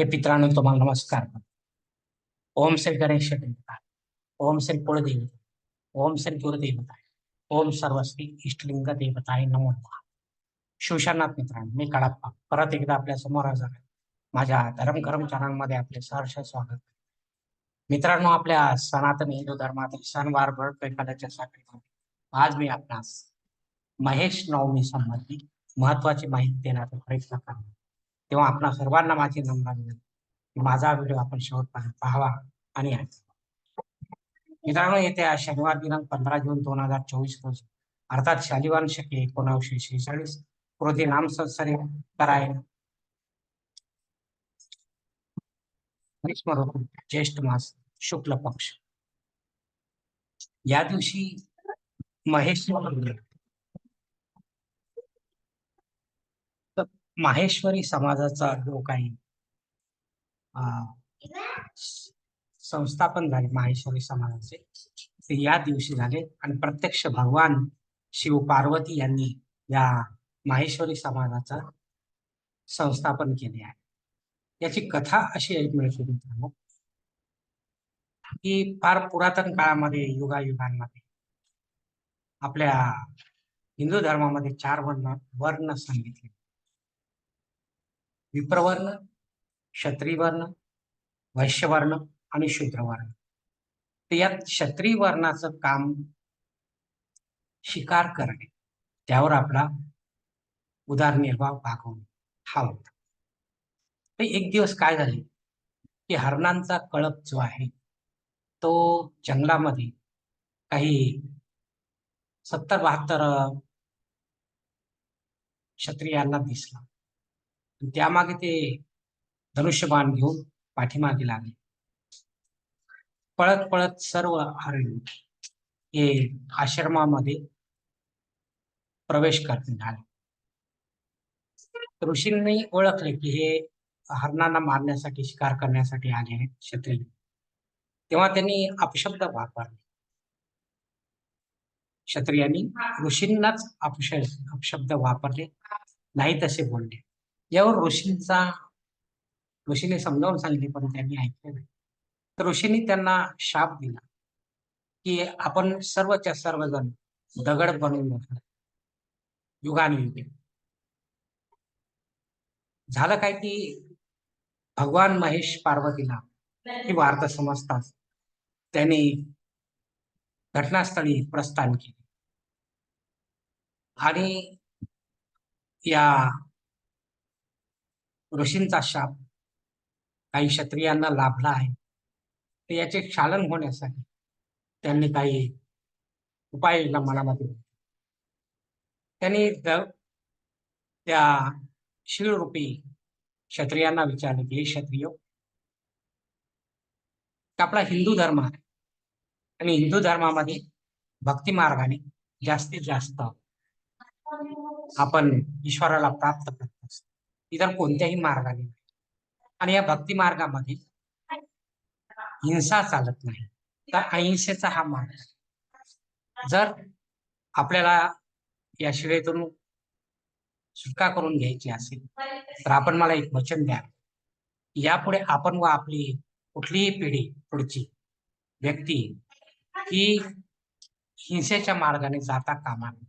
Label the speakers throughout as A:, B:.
A: हे पित्रांनो तुम्हाला नमस्कार. ओम श्री गणेश देवता. ओम श्री कुळदेवता ओम श्री गुरुदेवता ओम सर्वश्री इष्टलिंग देवताय नमो नमः मित्रांनो मी कडाप्पा. परत एकदा आपल्यासमोर हजर माझ्या धर्म कर्म चॅनलमध्ये आपले सहर्ष स्वागत. मित्रांनो आपल्या सनातन हिंदू धर्मातील सणवार व्रत एखाद्याच्या साखळीमध्ये आज मी आपणास महेश नवमी संबंधी महत्वाची माहिती देण्याचा प्रयत्न करणार तेव्हा आपणा सर्वांना माझी नम्र विनंती. माझा व्हिडिओ आपण शेवट पाहावा आणि मित्रांनो येत्या शनिवार दिनांक पंधरा जून दोन हजार चोवीस रोजी अर्थात शालिवान शके एकोणावीसशे शेहेचाळीस कृती नाम संवत्सरी करायन ज्येष्ठ मास शुक्ल पक्ष. या दिवशी महेश तर माहेश्वरी समाजाचा जो काही अं, संस्थापन झाले माहेश्वरी समाजाचे ते या दिवशी झाले. आणि प्रत्यक्ष भगवान शिव पार्वती यांनी या माहेश्वरी समाजाचा संस्थापन केले आहे. याची कथा अशी एक मिळते मित्रांनो की फार पुरातन काळामध्ये युगायुगांमध्ये आपल्या हिंदू धर्मामध्ये चार वर्ण वर्ण सांगितले. विप्रवर्ण क्षत्रिवर्ण वैश्यवर्ण आणि शूद्रवर्ण. तर यात क्षत्रिवर्णाचं काम शिकार करणे त्यावर आपला उदारनिर्वाह भागवणे हा होता. तर एक दिवस काय झाले की हरणांचा कळप जो आहे तो जंगलामध्ये काही सत्तर बहात्तर क्षत्रियांना दिसला. त्यामागे ते धनुष्यबाण घेऊन पाठीमागे लागले. पळत पळत सर्व हरिण हे आश्रमामध्ये प्रवेश करण्यात आले ऋषींनी ओळखले की हे हरणांना मारण्यासाठी शिकार करण्यासाठी आले आहेत क्षत्रिय. तेव्हा त्यांनी अपशब्द वापरले. क्षत्रियांनी ऋषींनाच अपश अपशब्द वापरले. नाही तसे बोलले. यावर ऋषींचा ऋषीने समजावून सांगितले पण त्यांनी ऐकले नाही. तर ऋषींनी त्यांना शाप दिला की आपण सर्वच्या सर्वजण दगड बनवून बसणार युगानुयुगे. झालं काय की भगवान महेश पार्वतीला ही वार्ता समजताच त्यांनी घटनास्थळी प्रस्थान केले. आणि या ऋषींचा शाप. काही क्षत्रियांना लाभला आहे. तर याचे क्षालन होण्यासाठी त्यांनी काही उपाययोजना मनामध्ये त्यांनी त्या शिळरूपी क्षत्रियांना विचारले की क्षत्रिय आपला हिंदू धर्म आहे. आणि हिंदू धर्मामध्ये भक्ती मार्गाने जास्तीत जास्त आपण ईश्वराला प्राप्त करतो. इतर कोणत्याही मार्गाने. आणि या भक्ती मार्गामध्ये हिंसा चालत नाही. तर अहिंसेचा हा मार्ग. जर आपल्याला या शिळेतून सुटका करून घ्यायची असेल तर आपण मला एक वचन द्या. यापुढे आपण व आपली कुठलीही पिढी पुढची व्यक्ती ही हिंसेच्या मार्गाने जाता कामा नये.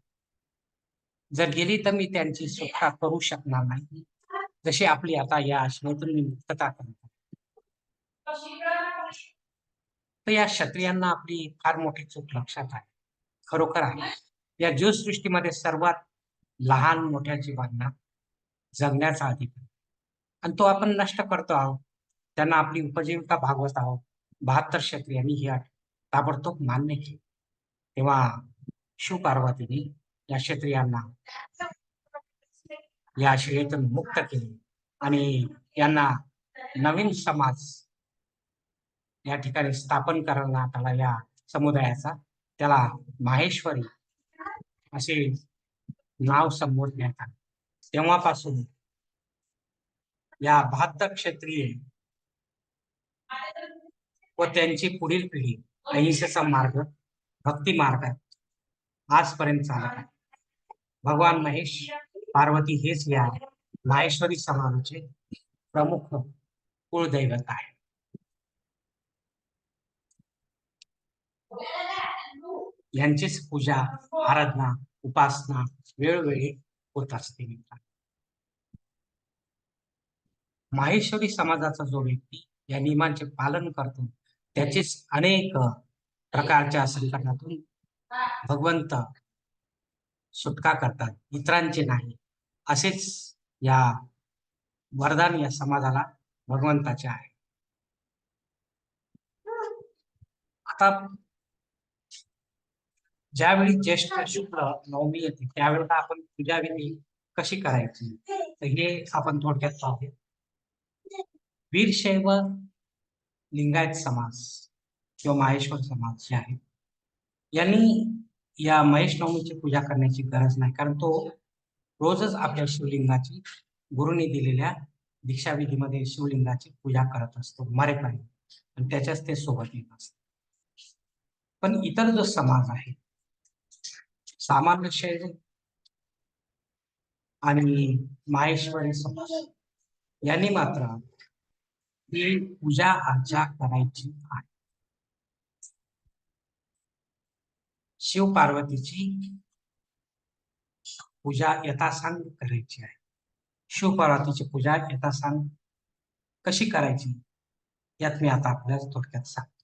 A: जर गेली तर मी त्यांची सुटका करू शकणार नाही. जशी आपली आता या आश्रमातून मुक्तता करत तर या क्षत्रियांना आपली फार मोठी चूक लक्षात आहे. खरोखर आहे. या जीवसृष्टीमध्ये सर्वात लहान मोठ्या जीवांना जगण्याचा अधिकार आणि तो आपण नष्ट करतो आहोत. त्यांना आपली उपजीविका भागवत आहोत. बहात्तर क्षत्रियांनी ही अट ताबडतोब मान्य केली. तेव्हा शिवपार्वतीने या क्षत्रियांना या शिळेतून मुक्त केले. आणि यांना नवीन समाज या ठिकाणी स्थापन करण्यात आला या समुदायाचा त्याला माहेश्वरी असे नाव संबोधण्यात आले तेव्हापासून या बहात्तर क्षेत्रीय व त्यांची पुढील पिढी अहिंसेचा मार्ग भक्ती मार्ग आजपर्यंत चालत आहे. भगवान महेश पार्वती हेच या माहेश्वरी समाजाचे प्रमुख कुळदैवत आहे यांचीच पूजा आराधना उपासना वेळोवेळी होत असते माहेश्वरी समाजाचा जो व्यक्ती या नियमांचे पालन करतो त्याचेच अनेक प्रकारच्या संकटातून भगवंत सुटका करतात इतरांचे नाही. असेच या वरदान या समाजाला भगवंताचे आहे. आता ज्यावेळी ज्येष्ठ शुक्र नवमी येते त्यावेळेला आपण पूजाविधी कशी करायची? तर हे आपण थोडक्यात पाहूया. वीरशैव लिंगायत समाज किंवा माहेश्वर समाज जे आहे यांनी या महेश नवमीची पूजा करण्याची गरज नाही कारण तो रोजच आपल्या शिवलिंगाची गुरुनी दिलेल्या दीक्षाविधीमध्ये शिवलिंगाची पूजा करत असतो मरेपर्यंत. आणि त्याच्याच ते सोबत येत असत पण इतर जो समाज आहे सामान्य शैव आणि माहेश्वरी समाज यांनी मात्र ही पूजा अर्चा करायची आहे. शिव पार्वतीची पूजा यथासांग करायची आहे. शिवपार्वतीची पूजा यथासांग कशी करायची? यात मी आता आपल्याला थोडक्यात सांगतो.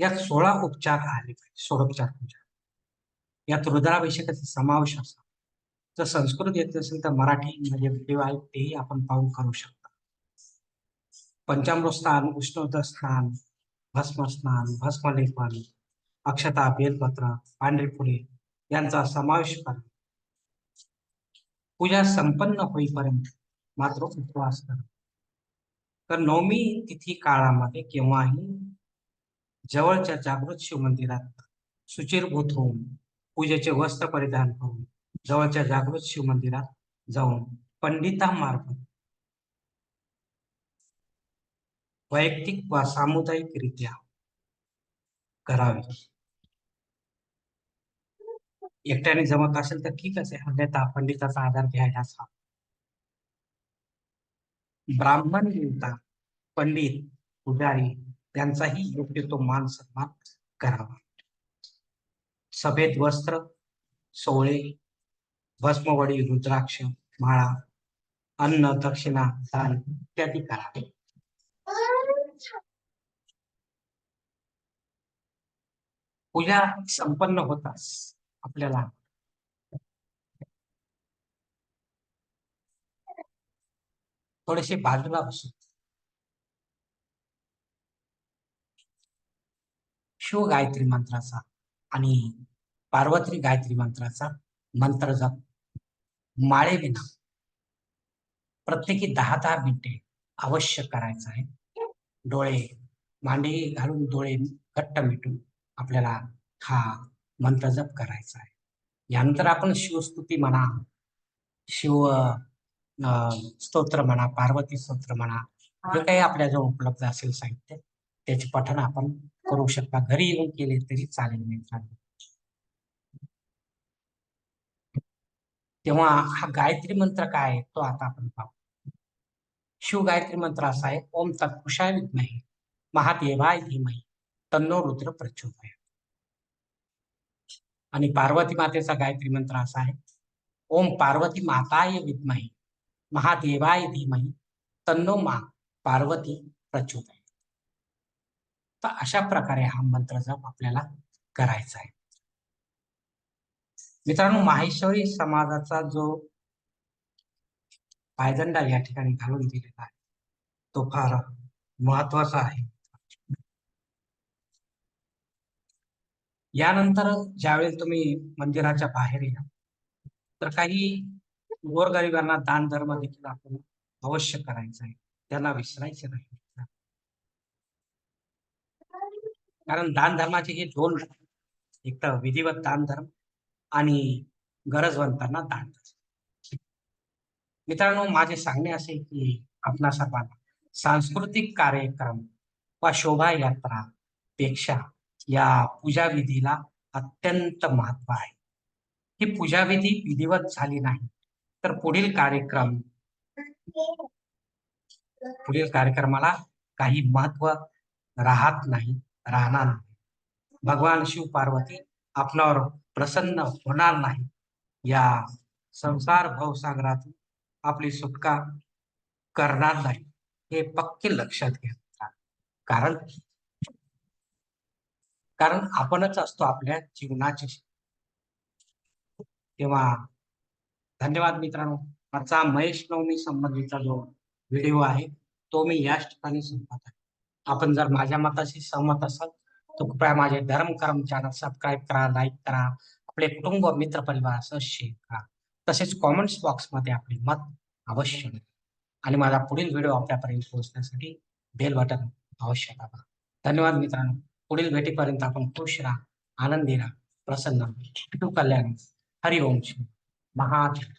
A: यात सोळा उपचार आले पाहिजे सोळोपचार पूजा. यात रुद्राभिषेकाचा समावेश असा. जर संस्कृत येत असेल तर मराठी म्हणजे व्हिडिओ आहे तेही आपण पाहून करू शकता. पंचामृत स्नान उष्णोद स्नान भस्म स्नान भस्मलेपन अक्षता बेलपत्र पांढरी फुले यांचा समावेश करा. पूजा संपन्न होईपर्यंत मात्र उपवास करा. तर नवमी तिथी काळामध्ये केव्हाही जवळच्या जागृत शिव मंदिरात सुचिरभूत होऊन पूजेचे वस्त्र परिधान करून जवळच्या जागृत शिव मंदिरात जाऊन पंडितांमार्फत वैयक्तिक वा सामुदायिकरित्या करावे. एकट्याने जमत असेल तर ठीक आहे अन्यथा पंडिताचा आधार घ्यायलाच हा ब्राह्मण देवता पंडित पुजारी त्यांचाही योग्य तो मान सन्मान करावा. सफेद वस्त्र सोळे भस्मवडी रुद्राक्ष माळा अन्न दक्षिणा दान इत्यादी करावे पूजा संपन्न होताच. आपल्याला. थोडेसे बाजूला बसू शिव गायत्री मंत्राचा आणि पार्वती गायत्री मंत्राचा मंत्र जप. माळे विना. प्रत्येकी दहा दहा मिनिटे अवश्य करायचं आहे. डोळे मांडी घालून डोळे घट्ट मिटून आपल्याला हा मंत्र जप करायचा आहे. यानंतर आपण शिवस्तुती म्हणा शिव स्तोत्र म्हणा पार्वती स्तोत्र म्हणा जे काही आपल्याजवळ उपलब्ध असेल साहित्य त्याचे पठण आपण करू शकता. घरी येऊन केले तरी चालेल मित्रांनो. तेव्हा हा गायत्री मंत्र काय आहे तो आता आपण पाहू. शिव गायत्री मंत्र असा आहे ओम तत्पुषाय विद्महे महादेवाय धीमही तन्नो रुद्र प्रचोदय आणि पार्वती मातेचा गायत्री मंत्र असा आहे. ओम पार्वती माताय विद्महे महादेवाय धीमही तन्नो मा पार्वती प्रचोदय तर अशा प्रकारे हा मंत्र जप आपल्याला करायचा आहे. मित्रांनो माहेश्वरी समाजाचा जो पायदंडा या ठिकाणी घालून दिलेला आहे तो फार महत्त्वाचा आहे. यानंतर ज्यावेळेस तुम्ही मंदिराच्या बाहेर या तर काही गोरगरिबांना दान धर्म देखील आपण अवश्य करायचं आहे. त्यांना विसरायचे नाही. कारण दान धर्माचे हे दोन एक तर विधिवत दान धर्म आणि गरजवंतांना दान मित्रांनो माझे सांगणे असे की आपणा सर्वांना सांस्कृतिक कार्यक्रम वा शोभायात्रा पेक्षा या पूजा विधीला अत्यंत महत्त्व आहे. ही पूजाविधी विधिवत झाली नाही तर पुढील कार्यक्रम पुढील कार्यक्रमाला काही महत्त्व राहत नाही राहणार नाही. भगवान शिव पार्वती आपणावर प्रसन्न होणार नाही. या संसार भवसागरातून आपली सुटका करणार नाही हे पक्के लक्षात घ्या कारण कारण आपणच असतो आपल्या जीवनाचे. तेव्हा धन्यवाद मित्रांनो. आजचा महेश नवमी संबंधीचा जो व्हिडिओ आहे तो मी याच ठिकाणी संपत आहे. आपण जर माझ्या मताशी सहमत असाल तर कृपया माझे धर्म कर्म चॅनल सबस्क्राईब करा लाईक करा. आपले कुटुंब मित्र परिवारासह शेअर करा. तसेच कॉमेंट्स बॉक्समध्ये आपले मत अवश्य आणि माझा पुढील व्हिडिओ आपल्यापर्यंत पोहोचण्यासाठी बेल बटन अवश्य दाबा धन्यवाद मित्रांनो. पुढील भेटीपर्यंत आपण खुश राहा आनंदी राहा प्रसन्न राहा. विठू कल्याण हरिओम श्री महादेव